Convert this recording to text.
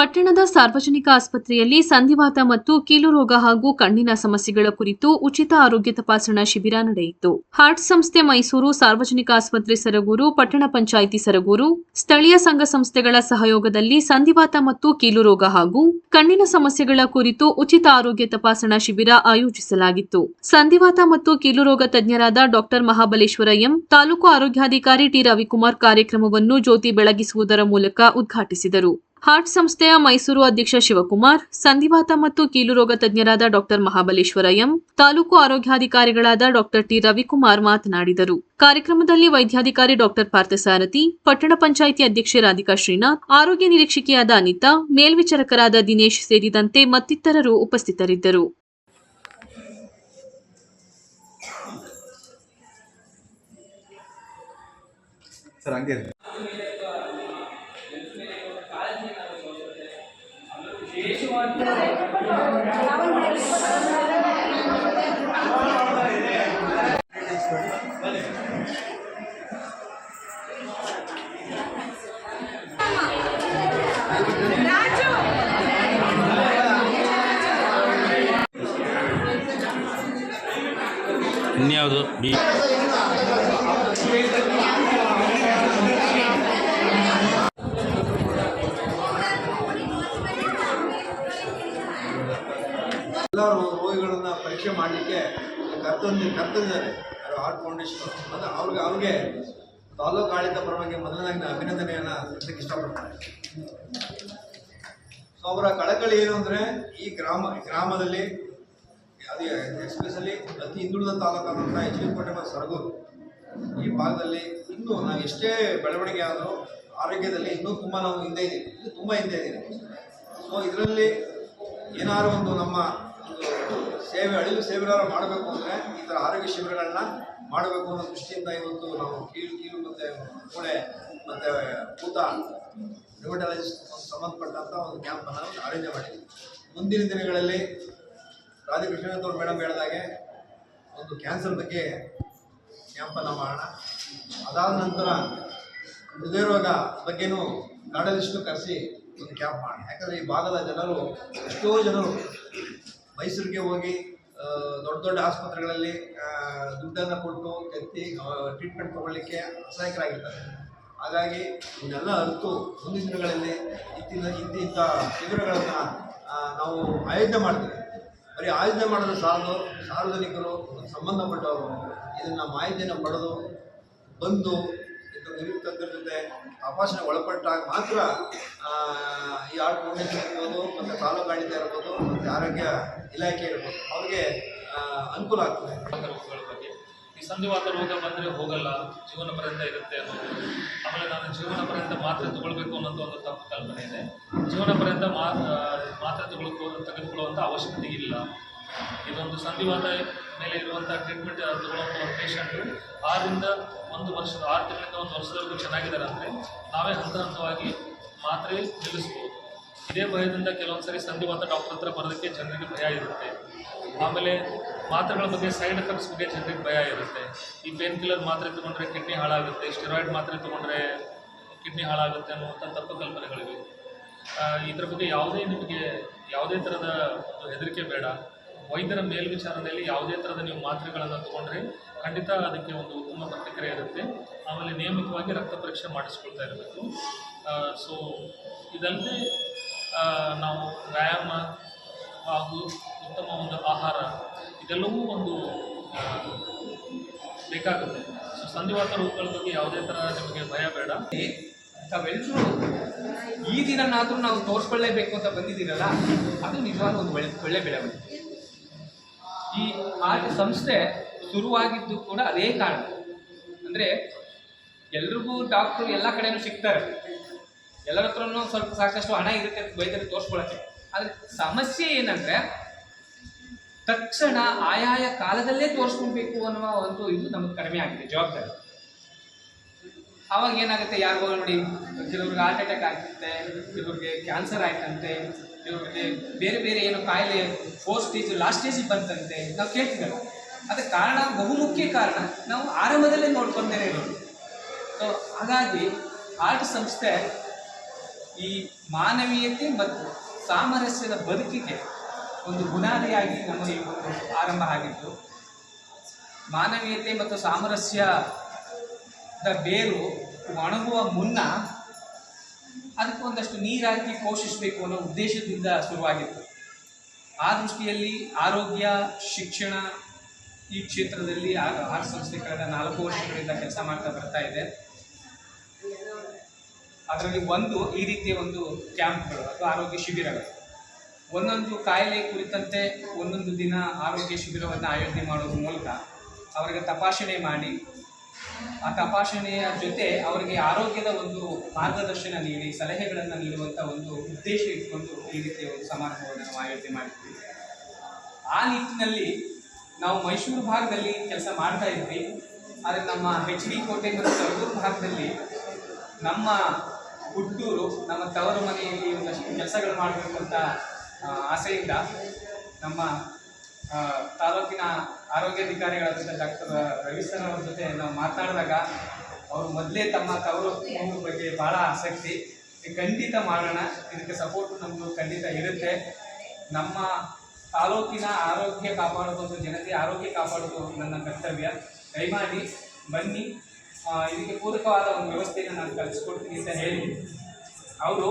ಪಟ್ಟಣದ ಸಾರ್ವಜನಿಕ ಆಸ್ಪತ್ರೆಯಲ್ಲಿ ಸಂಧಿವಾತ ಮತ್ತು ಕೀಲು ರೋಗ ಹಾಗೂ ಕಣ್ಣಿನ ಸಮಸ್ಯೆಗಳ ಕುರಿತು ಉಚಿತ ಆರೋಗ್ಯ ತಪಾಸಣಾ ಶಿಬಿರ ನಡೆಯಿತು. ಹಾರ್ಟ್ ಸಂಸ್ಥೆ ಮೈಸೂರು ಸಾರ್ವಜನಿಕ ಆಸ್ಪತ್ರೆ ಸರಗೂರು, ಪಟ್ಟಣ ಪಂಚಾಯಿತಿ ಸರಗೂರು, ಸ್ಥಳೀಯ ಸಂಘ ಸಂಸ್ಥೆಗಳ ಸಹಯೋಗದಲ್ಲಿ ಸಂಧಿವಾತ ಮತ್ತು ಕೀಲು ರೋಗ ಹಾಗೂ ಕಣ್ಣಿನ ಸಮಸ್ಯೆಗಳ ಕುರಿತು ಉಚಿತ ಆರೋಗ್ಯ ತಪಾಸಣಾ ಶಿಬಿರ ಆಯೋಜಿಸಲಾಗಿತ್ತು. ಸಂಧಿವಾತ ಮತ್ತು ಕೀಲು ರೋಗ ತಜ್ಞರಾದ ಡಾಕ್ಟರ್ ಮಹಾಬಲೇಶ್ವರ ಎಂ, ತಾಲೂಕು ಆರೋಗ್ಯಾಧಿಕಾರಿ ಟಿ. ರವಿಕುಮಾರ್ ಕಾರ್ಯಕ್ರಮವನ್ನು ಜ್ಯೋತಿ ಬೆಳಗಿಸುವುದರ ಮೂಲಕ ಉದ್ಘಾಟಿಸಿದರು. ಹಾರ್ಟ್ ಸಂಸ್ಥೆಯ ಮೈಸೂರು ಅಧ್ಯಕ್ಷ ಶಿವಕುಮಾರ್, ಸಂಧಿವಾತ ಮತ್ತು ಕೀಲು ರೋಗ ತಜ್ಞರಾದ ಡಾಕ್ಟರ್ ಮಹಾಬಲೇಶ್ವರ ಎಂ, ತಾಲೂಕು ಆರೋಗ್ಯಾಧಿಕಾರಿಗಳಾದ ಡಾಕ್ಟರ್ ಟಿ ರವಿಕುಮಾರ್ ಮಾತನಾಡಿದರು. ಕಾರ್ಯಕ್ರಮದಲ್ಲಿ ವೈದ್ಯಾಧಿಕಾರಿ ಡಾಕ್ಟರ್ ಪಾರ್ಥಸಾರಥಿ, ಪಟ್ಟಣ ಪಂಚಾಯಿತಿ ಅಧ್ಯಕ್ಷೆ ರಾಧಿಕಾ ಶ್ರೀನಾಥ್, ಆರೋಗ್ಯ ನಿರೀಕ್ಷಕಿಯಾದ ಅನಿತಾ, ಮೇಲ್ವಿಚಾರಕರಾದ ದಿನೇಶ್ ಸೇರಿದಂತೆ ಮತ್ತಿತರರು ಉಪಸ್ಥಿತರಿದ್ದರು. ಸರ್, ಹಂಗೆ ಇನ್ಯಾವುದು ಬಿ ಎಲ್ಲ ರೋಗಿಗಳನ್ನು ಪರೀಕ್ಷೆ ಮಾಡಲಿಕ್ಕೆ ಕರ್ತಂದು ಕರ್ತಂದಿದ್ದಾರೆ ಹಾರ್ಟ್ ಫೌಂಡೇಶನ್ ಮತ್ತು ಅವ್ರಿಗೆ ಅವ್ರಿಗೆ ತಾಲೂಕು ಆಡಳಿತ ಪರವಾಗಿ ಮೊದಲನಾಗಿ ನಾನು ಅಭಿನಂದನೆಯನ್ನು ಸಲ್ಲಿಸಕ್ಕೆ ಇಷ್ಟಪಡ್ತಾರೆ ಸೊ ಅವರ ಕಳಕಳಿ ಏನು ಅಂದರೆ ಈ ಗ್ರಾಮ ಗ್ರಾಮದಲ್ಲಿ, ಅದು ಎಸ್ಪೆಷಲಿ ಅತಿ ಹಿಂದುಳಿದ ತಾಲೂಕಾದಂಥ ಎಚ್ ಡಿ ಕೋಟೆ ಮತ್ತು ಸರಗೂರು ಈ ಭಾಗದಲ್ಲಿ ಇನ್ನೂ ನಾವು ಎಷ್ಟೇ ಬೆಳವಣಿಗೆ ಆದರೂ ಆರೋಗ್ಯದಲ್ಲಿ ಇನ್ನೂ ತುಂಬ ನಾವು ಹಿಂದೆ ಇದ್ದೀವಿ. ಇದು ತುಂಬ ಹಿಂದೆ ಇದ್ದೀವಿ. ಸೊ ಇದರಲ್ಲಿ ಏನಾದ್ರು ಒಂದು ನಮ್ಮ ಸೇವೆ, ಅಳಿಲು ಸೇವೆಗಳನ್ನು ಮಾಡಬೇಕು ಅಂದರೆ ಈ ಥರ ಆರೋಗ್ಯ ಶಿಬಿರಗಳನ್ನ ಮಾಡಬೇಕು ಅನ್ನೋ ದೃಷ್ಟಿಯಿಂದ ಇವತ್ತು ನಾವು ಕೀಳು ಕೀಳು ಮತ್ತು ಮೂಳೆ ಮತ್ತು ಕೂತ ಒಂದು ಸಂಬಂಧಪಟ್ಟಂಥ ಒಂದು ಕ್ಯಾಂಪನ್ನು ಅರೇಂಜ್ ಮಾಡಿದ್ವಿ. ಮುಂದಿನ ದಿನಗಳಲ್ಲಿ ರಾಧಾಕೃಷ್ಣನಾಥ್ ಅವ್ರು ಮೇಡಮ್ ಹೇಳಿದಾಗೆ ಒಂದು ಕ್ಯಾನ್ಸರ್ ಬಗ್ಗೆ ಕ್ಯಾಂಪನ್ನು ಮಾಡೋಣ. ಅದಾದ ನಂತರ ಹೃದಯ ರೋಗ ಬಗ್ಗೆನೂ ಗಾರ್ಡಲಿಸ್ಟು ಕರೆಸಿ ಒಂದು ಕ್ಯಾಂಪ್ ಮಾಡೋಣ. ಯಾಕಂದರೆ ಈ ಭಾಗದ ಜನರು ಎಷ್ಟೋ ಜನರು ಮೈಸೂರಿಗೆ ಹೋಗಿ ದೊಡ್ಡ ದೊಡ್ಡ ಆಸ್ಪತ್ರೆಗಳಲ್ಲಿ ದುಡ್ಡನ್ನು ಕೊಟ್ಟು ಎತ್ತಿ ಟ್ರೀಟ್ಮೆಂಟ್ ತಗೊಳ್ಳಿಕ್ಕೆ ಅಸಹಾಯಕರಾಗಿರ್ತಾರೆ. ಹಾಗಾಗಿ ಇನ್ನೆಲ್ಲ ಅರಿತು ಮುಂದಿನ ದಿನಗಳಲ್ಲಿ ಇತ್ತಿನ ಇಂತಿಂಥ ಶಿಬಿರಗಳನ್ನು ನಾವು ಆಯೋಜನೆ ಮಾಡ್ತೀವಿ. ಬರೀ ಆಯೋಜನೆ ಮಾಡೋದು ಸಾಲದು, ಸಾರ್ವಜನಿಕರು ಸಂಬಂಧಪಟ್ಟವರು ಇದನ್ನು ಮಾಹಿತಿಯನ್ನು ಪಡೆದು, ಬಂದು, ಇದರ ನಿರುಕ್ತರ ಜೊತೆ ತಪಾಸಣೆ ಒಳಪಟ್ಟಾಗ ಮಾತ್ರ ಆರ್ಟ್ ಫೌಂಡೇಶನ್ ಇರ್ಬೋದು, ಮತ್ತು ತಾಲೂಕು ಇರ್ಬೋದು, ಮತ್ತು ಆರೋಗ್ಯ ಇಲಾಖೆ ಇರ್ಬೋದು, ಅವ್ರಿಗೆ ಅನುಕೂಲ ಆಗ್ತದೆ. ರೋಗಗಳ ಬಗ್ಗೆ. ಈ ಸಂಧಿವಾತ ರೋಗ ಬಂದರೆ ಹೋಗಲ್ಲ ಜೀವನ ಪರ್ಯಂತ ಇರುತ್ತೆ ಅನ್ನೋದು ಆಮೇಲೆ ನಾನು ಜೀವನ ಪರ್ಯಂತ ಮಾತ್ರೆ ತಗೊಳ್ಬೇಕು ಅನ್ನೋದು ಒಂದು ತಪ್ಪು ಕಲ್ಪನೆ ಇದೆ. ಜೀವನ ಪರ್ಯಂತ ಮಾತ್ರೆ ತಗೊಳ್ಕೋ ತೆಗೆದುಕೊಳ್ಳುವಂಥ ಅವಶ್ಯಕತೆ ಇಲ್ಲ. ಇದೊಂದು ಸಂಧಿವಾತ ಮೇಲೆ ಇರುವಂಥ ಟ್ರೀಟ್ಮೆಂಟ್ ತಗೊಳ್ಳುವಂಥ ಒಂದು ಪೇಷಂಟು ಆರರಿಂದ ಒಂದು ವರ್ಷದ ಆರು ತಿಂಗಳಿಂದ ಒಂದು ವರ್ಷದವರೆಗೂ ಚೆನ್ನಾಗಿದ್ದಾರೆ ಅಂದರೆ ನಾವೇ ಹಂತ ಹಂತವಾಗಿ ಮಾತ್ರೆ ನಿಲ್ಲಿಸ್ಬೋದು. ಇದೇ ಭಯದಿಂದ ಕೆಲವೊಂದು ಸರಿ ಸಂಧಿವಾತ ಡಾಕ್ಟರ್ ಹತ್ರ ಬರೋದಕ್ಕೆ ಜನರಿಗೆ ಭಯ ಇರುತ್ತೆ. ಆಮೇಲೆ ಮಾತ್ರೆಗಳ ಬಗ್ಗೆ ಸೈಡ್ ಎಫೆಕ್ಟ್ಸ್ ಬಗ್ಗೆ ಜನರಿಗೆ ಭಯ ಇರುತ್ತೆ. ಈ ಪೇನ್ ಕಿಲ್ಲರ್ ಮಾತ್ರೆ ತೊಗೊಂಡ್ರೆ ಕಿಡ್ನಿ ಹಾಳಾಗುತ್ತೆ ಸ್ಟೆರಾಯ್ಡ್ ಮಾತ್ರೆ ತೊಗೊಂಡ್ರೆ ಕಿಡ್ನಿ ಹಾಳಾಗುತ್ತೆ ಅನ್ನುವಂಥ ತಪ್ಪು ಕಲ್ಪನೆಗಳಿವೆ. ಇದರ ಬಗ್ಗೆ ಯಾವುದೇ ನಿಮಗೆ ಯಾವುದೇ ಥರದ ಹೆದರಿಕೆ ಬೇಡ. ವೈದ್ಯರ ಮೇಲ್ವಿಚಾರಣೆಯಲ್ಲಿ ಯಾವುದೇ ಥರದ ನೀವು ಮಾತ್ರೆಗಳನ್ನು ತೊಗೊಂಡ್ರೆ ಖಂಡಿತ ಅದಕ್ಕೆ ಒಂದು ಉತ್ತಮ ಪ್ರತಿಕ್ರಿಯೆ ಇರುತ್ತೆ. ಆಮೇಲೆ ನಿಯಮಿತವಾಗಿ ರಕ್ತ ಪರೀಕ್ಷೆ ಮಾಡಿಸ್ಕೊಳ್ತಾ ಇರಬೇಕು. ಸೊ ಇದಲ್ಲದೆ ನಾವು ವ್ಯಾಯಾಮ ಹಾಗೂ ಉತ್ತಮ ಒಂದು ಆಹಾರ ಇದೆಲ್ಲವೂ ಒಂದು ಬೇಕಾಗುತ್ತೆ. ಸೊ ಸಂಧಿವಾತ ರೋಗಗಳ ಬಗ್ಗೆ ಯಾವುದೇ ಥರ ನಿಮಗೆ ಭಯ ಬೇಡ. ತಾವೆಲ್ಲರೂ ಈ ದಿನನಾದರೂ ನಾವು ತೋರಿಸ್ಕೊಳ್ಳೇಬೇಕು ಅಂತ ಬಂದಿದ್ದೀರಲ್ಲ, ಅದು ನಿಜವಾದ ಒಂದು ಒಳ್ಳೆ ಒಳ್ಳೆ ಬೆಳವಣಿಗೆ. ಈ ಆಟ ಸಂಸ್ಥೆ ಶುರುವಾಗಿದ್ದು ಕೂಡ ಅದೇ ಕಾರಣ. ಅಂದರೆ ಎಲ್ರಿಗೂ ಡಾಕ್ಟ್ರು ಎಲ್ಲ ಕಡೆನೂ ಸಿಗ್ತಾರೆ. ಎಲ್ಲರ ಹತ್ರನೂ ಸ್ವಲ್ಪ ಸಾಕಷ್ಟು ಹಣ ಇರುತ್ತೆ ವೈದ್ಯರು ತೋರಿಸ್ಕೊಳಕ್ಕೆ. ಆದರೆ ಸಮಸ್ಯೆ ಏನಂದರೆ, ತಕ್ಷಣ ಆಯಾಯ ಕಾಲದಲ್ಲೇ ತೋರಿಸ್ಕೊಳ್ಬೇಕು ಅನ್ನುವ ಒಂದು ಇದು ನಮಗೆ ಕಡಿಮೆ ಆಗಿದೆ, ಜವಾಬ್ದಾರಿ. ಅವಾಗ ಏನಾಗುತ್ತೆ ಯಾರಿಗೋ ನೋಡಿ, ಕೆಲವ್ರಿಗೆ ಹಾರ್ಟ್ ಅಟ್ಯಾಕ್ ಆಗ್ತಿರುತ್ತೆ ಕೆಲವ್ರಿಗೆ ಕ್ಯಾನ್ಸರ್ ಆಯ್ತಂತೆ, ಕೆಲವ್ರಿಗೆ ಬೇರೆ ಬೇರೆ ಏನೋ ಕಾಯಿಲೆ ಫೋರ್ ಸ್ಟೇಜ್ ಲಾಸ್ಟ್ ಸ್ಟೇಜಿಗೆ ಬಂತಂತೆ, ನಾವು ಕೇಳ್ತೀವಿ ಅದಕ್ಕೆ ಕಾರಣ ಬಹುಮುಖ್ಯ ಕಾರಣ, ನಾವು ಆರಂಭದಲ್ಲೇ ನೋಡ್ಕೊಂಡೇ ಇರೋದು. ಸೊ ಹಾಗಾಗಿ ಆರ್ಟ್ ಸಂಸ್ಥೆ ಈ ಮಾನವೀಯತೆ ಮತ್ತು ಸಾಮರಸ್ಯದ ಬದುಕಿಗೆ ಒಂದು ಬುನಾದಿಯಾಗಿ ನಮ್ಮ ಈ ಒಂದು ಆರಂಭ ಆಗಿತ್ತು. ಮಾನವೀಯತೆ ಮತ್ತು ಸಾಮರಸ್ಯದ ಬೇರು ಒಣಗುವ ಮುನ್ನ ಅದಕ್ಕೆ ಒಂದಷ್ಟು ನೀರಾಕಿ ಪೋಷಿಸಬೇಕು ಅನ್ನೋ ಉದ್ದೇಶದಿಂದ ಶುರುವಾಗಿತ್ತು. ಆ ದೃಷ್ಟಿಯಲ್ಲಿ ಆರೋಗ್ಯ, ಶಿಕ್ಷಣ ಈ ಕ್ಷೇತ್ರದಲ್ಲಿ ಆರ್ ಸಂಸ್ಥೆ ಕಳೆದ ನಾಲ್ಕು ವರ್ಷಗಳಿಂದ ಕೆಲಸ ಮಾಡ್ತಾ ಬರ್ತಾ ಇದೆ. ಅದರಲ್ಲಿ ಒಂದು ಈ ರೀತಿಯ ಒಂದು ಕ್ಯಾಂಪ್ಗಳು ಅಥವಾ ಆರೋಗ್ಯ ಶಿಬಿರಗಳು. ಒಂದೊಂದು ಕಾಯಿಲೆ ಕುರಿತಂತೆ ಒಂದೊಂದು ದಿನ ಆರೋಗ್ಯ ಶಿಬಿರವನ್ನು ಆಯೋಜನೆ ಮಾಡೋದ್ರ ಮೂಲಕ ಅವರಿಗೆ ತಪಾಸಣೆ ಮಾಡಿ, ಆ ತಪಾಸಣೆಯ ಜೊತೆ ಅವರಿಗೆ ಆರೋಗ್ಯದ ಒಂದು ಮಾರ್ಗದರ್ಶನ ನೀಡಿ, ಸಲಹೆಗಳನ್ನು ನೀಡುವಂಥ ಒಂದು ಉದ್ದೇಶ ಇಟ್ಕೊಂಡು ಈ ರೀತಿಯ ಒಂದು ಸಮಾರಂಭವನ್ನು ನಾವು ಆಯೋಜನೆ ಮಾಡಿದ್ವಿ. ಆ ನಿಟ್ಟಿನಲ್ಲಿ ನಾವು ಮೈಸೂರು ಭಾಗದಲ್ಲಿ ಕೆಲಸ ಮಾಡ್ತಾ ಇದ್ವಿ. ಆದರೆ ನಮ್ಮ ಹೆಚ್ ಡಿ ಕೋಟೆ ಮತ್ತು ಭಾಗದಲ್ಲಿ ನಮ್ಮ ಹುಟ್ಟೂರು ನಮ್ಮ ತವರು ಮನೆಯಲ್ಲಿ ಒಂದಷ್ಟು ಕೆಲಸಗಳು ಮಾಡಬೇಕು ಅಂತ ಆಸೆಯಿಂದ ನಮ್ಮ ತಾಲೂಕಿನ ಆರೋಗ್ಯಾಧಿಕಾರಿಗಳ ಜೊತೆ ಡಾಕ್ಟರ್ ರವಿ ಅವ್ರ ಜೊತೆ ನಾವು ಮಾತನಾಡಿದಾಗ ಅವರು ಮೊದಲೇ ತಮ್ಮ ತವರು ಬಗ್ಗೆ ಭಾಳ ಆಸಕ್ತಿ. ಖಂಡಿತ ಮಾಡೋಣ, ಇದಕ್ಕೆ ಸಪೋರ್ಟ್ ನಮ್ಮದು ಖಂಡಿತ ಇರುತ್ತೆ. ನಮ್ಮ ತಾಲೂಕಿನ ಆರೋಗ್ಯ ಕಾಪಾಡೋದು ಜನತೆ ಆರೋಗ್ಯ ಕಾಪಾಡೋದು ನನ್ನ ಕರ್ತವ್ಯ. ದಯಮಾಡಿ ಬನ್ನಿ. ಇದಕ್ಕೆ ಪೂರಕವಾದ ಒಂದು ವ್ಯವಸ್ಥೆಯನ್ನು ನಾನು ಕಲಿಸ್ಕೊಡ್ತೀನಿ ಅಂತ ಹೇಳಿ. ಅವರು